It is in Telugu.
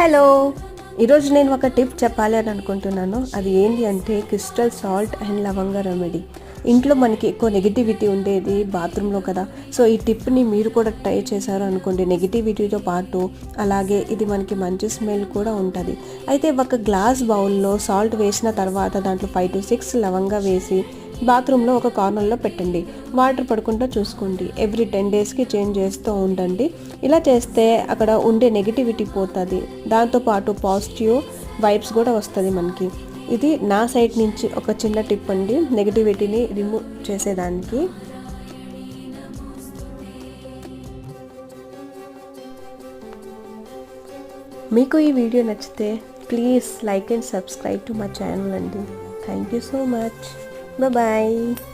హలో. ఈరోజు నేను ఒక టిప్ చెప్పాలి అని అనుకుంటున్నాను. అది ఏంటి అంటే క్రిస్టల్ సాల్ట్ అండ్ లవంగ రెమెడీ. ఇంట్లో మనకి ఎక్కువ నెగిటివిటీ ఉండేది బాత్రూంలో కదా. సో ఈ టిప్ని మీరు కూడా ట్రై చేశారు అనుకోండి. నెగిటివిటీతో పాటు అలాగే ఇది మనకి మంచి స్మెల్ కూడా ఉంటుంది. అయితే ఒక గ్లాస్ బౌల్లో సాల్ట్ వేసిన తర్వాత దాంట్లో ఫైవ్ టు సిక్స్ లవంగా వేసి బాత్రూంలో ఒక కార్నర్లో పెట్టండి. వాటర్ పడకుండా చూసుకోండి. ఎవ్రీ టెన్ డేస్కి చేంజ్ చేస్తూ ఉండండి. ఇలా చేస్తే అక్కడ ఉండే నెగిటివిటీ పోతుంది. దాంతోపాటు పాజిటివ్ వైబ్స్ కూడా వస్తుంది మనకి. ఇది నా సైడ్ నుంచి ఒక చిన్న టిప్ అండి. నెగిటివిటీని రిమూవ్ చేసేదానికి. మీకు ఈ వీడియో నచ్చితే please like and subscribe to my channel అండి. Thank you so much Bye-bye.